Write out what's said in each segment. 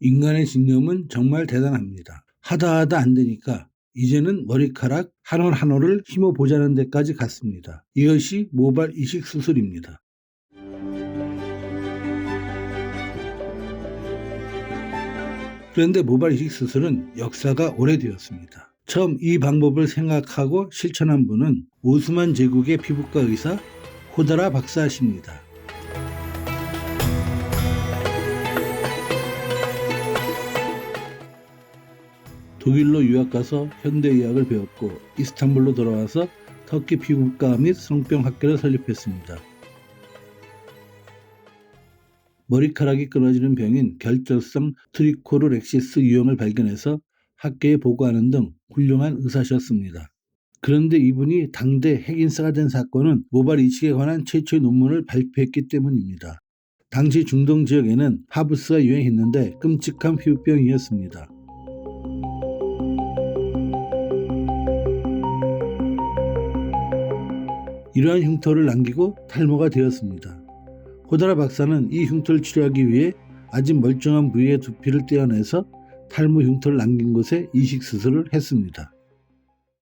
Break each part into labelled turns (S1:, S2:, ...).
S1: 인간의 신념은 정말 대단합니다. 하다 하다 안 되니까 이제는 머리카락 한 올 한 올을 힘어 보자는 데까지 갔습니다. 이것이 모발 이식 수술입니다. 그런데 모발 이식 수술은 역사가 오래되었습니다. 처음 이 방법을 생각하고 실천한 분은 오스만 제국의 피부과 의사 호다라 박사십니다. 독일로 유학 가서 현대의학을 배웠고 이스탄불로 돌아와서 터키 피부과 및 성병 학교를 설립했습니다. 머리카락이 끊어지는 병인 결절성 트리코르렉시스 유형을 발견해서 학계에 보고하는 등 훌륭한 의사셨습니다. 그런데 이분이 당대 핵인싸가 된 사건은 모발 이식에 관한 최초의 논문을 발표했기 때문입니다. 당시 중동 지역에는 하브스가 유행했는데 끔찍한 피부병이었습니다. 이러한 흉터를 남기고 탈모가 되었습니다. 호다라 박사는 이 흉터를 치료하기 위해 아직 멀쩡한 부위의 두피를 떼어내서 탈모 흉터를 남긴 곳에 이식 수술을 했습니다.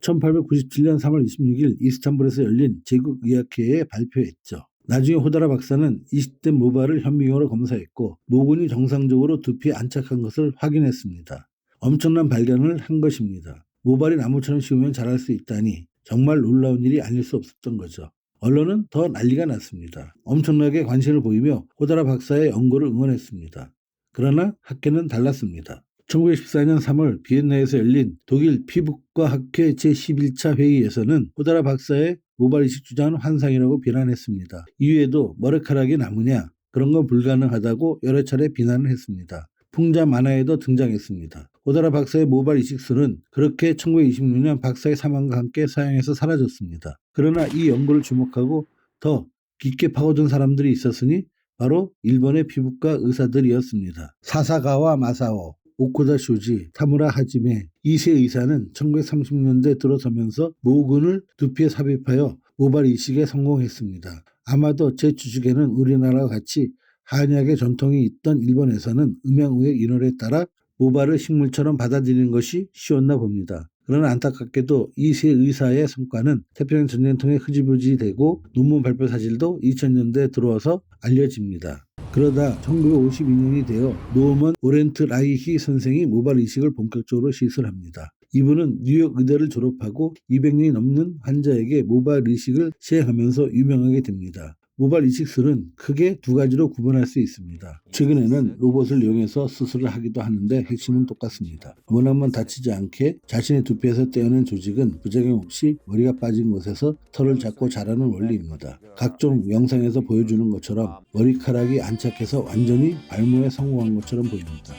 S1: 1897년 3월 26일 이스탄불에서 열린 제국의학회에 발표했죠. 나중에 호다라 박사는 이식된 모발을 현미경으로 검사했고 모근이 정상적으로 두피에 안착한 것을 확인했습니다. 엄청난 발견을 한 것입니다. 모발이 나무처럼 씌우면 자랄 수 있다니 정말 놀라운 일이 아닐 수 없었던 거죠. 언론은 더 난리가 났습니다. 엄청나게 관심을 보이며 호다라 박사의 연구를 응원했습니다. 그러나 학회는 달랐습니다. 1914년 3월 비엔나에서 열린 독일 피부과 학회 제11차 회의에서는 호다라 박사의 모발 이식 주장은 환상이라고 비난했습니다. 이외에도 머리카락이 남으냐 그런 건 불가능하다고 여러 차례 비난을 했습니다. 풍자 만화에도 등장했습니다. 오다라 박사의 모발 이식술은 그렇게 1926년 박사의 사망과 함께 사용해서 사라졌습니다. 그러나 이 연구를 주목하고 더 깊게 파고든 사람들이 있었으니 바로 일본의 피부과 의사들이었습니다. 사사가와 마사오, 오코다 쇼지, 타무라 하지메 이세 의사는 1930년대 들어서면서 모근을 두피에 삽입하여 모발 이식에 성공했습니다. 아마도 제 추측에는 우리나라와 같이 한약의 전통이 있던 일본에서는 음양우의 인원에 따라 모발을 식물처럼 받아들이는 것이 쉬웠나 봅니다. 그러나 안타깝게도 이 세 의사의 성과는 태평양 전쟁통에 흐지부지 되고 논문 발표 사실도 2000년대에 들어와서 알려집니다. 그러다 1952년이 되어 노먼 오렌트 라이히 선생이 모발 이식을 본격적으로 시술합니다. 이분은 뉴욕 의대를 졸업하고 200년이 넘는 환자에게 모발 이식을 시행하면서 유명하게 됩니다. 모발 이식술은 크게 두 가지로 구분할 수 있습니다. 최근에는 로봇을 이용해서 수술을 하기도 하는데 핵심은 똑같습니다. 원한번 다치지 않게 자신의 두피에서 떼어낸 조직은 부작용 없이 머리가 빠진 곳에서 털을 잡고 자라는 원리입니다. 각종 영상에서 보여주는 것처럼 머리카락이 안착해서 완전히 발모에 성공한 것처럼 보입니다.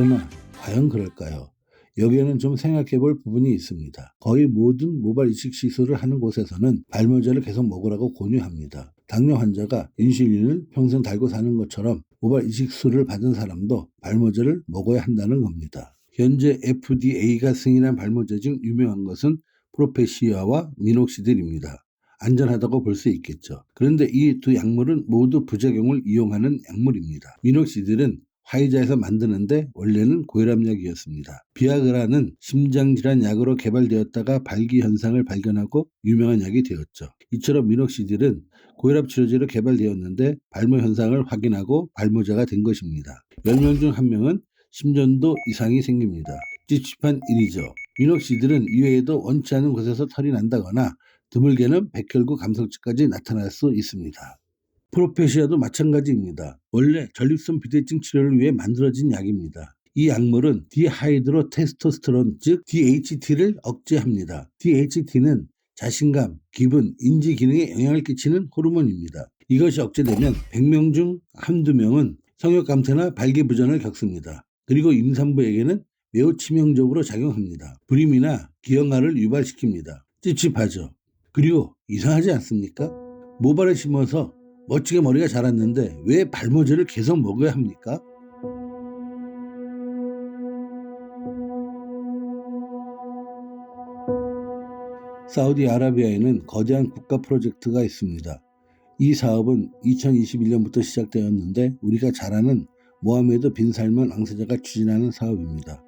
S1: 그러나 과연 그럴까요? 여기에는 좀 생각해 볼 부분이 있습니다. 거의 모든 모발 이식 시술을 하는 곳에서는 발모제를 계속 먹으라고 권유합니다. 당뇨 환자가 인슐린을 평생 달고 사는 것처럼 모발 이식술을 받은 사람도 발모제를 먹어야 한다는 겁니다. 현재 FDA가 승인한 발모제 중 유명한 것은 프로페시아와 미녹시딜입니다. 안전하다고 볼 수 있겠죠. 그런데 이 두 약물은 모두 부작용을 이용하는 약물입니다. 미녹시딜은 화이자에서 만드는데 원래는 고혈압약이었습니다. 비아그라는 심장질환 약으로 개발되었다가 발기 현상을 발견하고 유명한 약이 되었죠. 이처럼 미녹시딜은 고혈압 치료제로 개발되었는데 발모 현상을 확인하고 발모자가 된 것입니다. 10명 중 1명은 심전도 이상이 생깁니다. 찝찝한 일이죠. 미녹시딜은 이외에도 원치 않은 곳에서 털이 난다거나 드물게는 백혈구 감석증까지 나타날 수 있습니다. 프로페시아도 마찬가지입니다. 원래 전립선 비대증 치료를 위해 만들어진 약입니다. 이 약물은 디하이드로 테스토스테론 즉 DHT를 억제합니다. DHT는 자신감, 기분, 인지 기능에 영향을 끼치는 호르몬입니다. 이것이 억제되면 100명 중 한두 명은 성욕 감퇴나 발기부전을 겪습니다. 그리고 임산부에게는 매우 치명적으로 작용합니다. 불임이나 기형아를 유발시킵니다. 찝찝하죠. 그리고 이상하지 않습니까? 모발을 심어서 멋지게 머리가 자랐는데 왜 발모제를 계속 먹어야 합니까? 사우디아라비아에는 거대한 국가 프로젝트가 있습니다. 이 사업은 2021년부터 시작되었는데 우리가 잘 아는 모하메드 빈 살만 왕세자가 추진하는 사업입니다.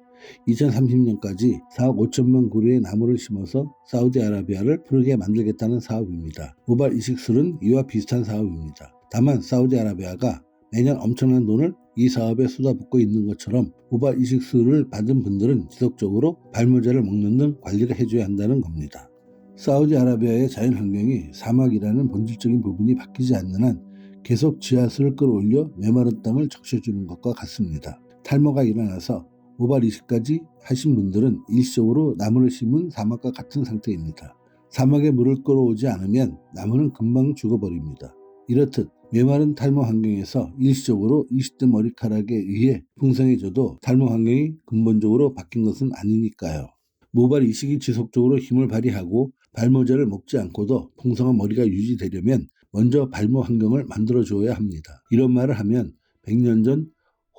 S1: 2030년까지 4억 5천만 그루의 나무를 심어서 사우디아라비아를 푸르게 만들겠다는 사업입니다. 모발 이식술은 이와 비슷한 사업입니다. 다만 사우디아라비아가 매년 엄청난 돈을 이 사업에 쏟아붓고 있는 것처럼 모발 이식술을 받은 분들은 지속적으로 발모자를 먹는 등 관리를 해줘야 한다는 겁니다. 사우디아라비아의 자연 환경이 사막이라는 본질적인 부분이 바뀌지 않는 한 계속 지하수를 끌어올려 메마른 땅을 적셔주는 것과 같습니다. 탈모가 일어나서 모발 이식까지 하신 분들은 일시적으로 나무를 심은 사막과 같은 상태입니다. 사막에 물을 끌어오지 않으면 나무는 금방 죽어버립니다. 이렇듯 메마른 탈모 환경에서 일시적으로 20대 머리카락에 의해 풍성해져도 탈모 환경이 근본적으로 바뀐 것은 아니니까요. 모발 이식이 지속적으로 힘을 발휘하고 발모자를 먹지 않고도 풍성한 머리가 유지되려면 먼저 발모 환경을 만들어 주어야 합니다. 이런 말을 하면 100년 전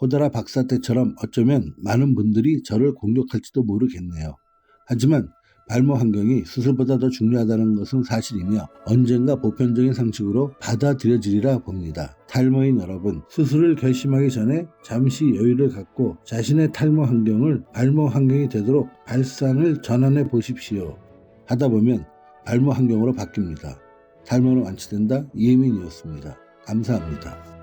S1: 호다라 박사 때처럼 어쩌면 많은 분들이 저를 공격할지도 모르겠네요. 하지만 발모 환경이 수술보다 더 중요하다는 것은 사실이며 언젠가 보편적인 상식으로 받아들여지리라 봅니다. 탈모인 여러분, 수술을 결심하기 전에 잠시 여유를 갖고 자신의 탈모 환경을 발모 환경이 되도록 발상을 전환해 보십시오. 하다 보면 발모 환경으로 바뀝니다. 탈모는 완치된다 이혜민이었습니다. 감사합니다.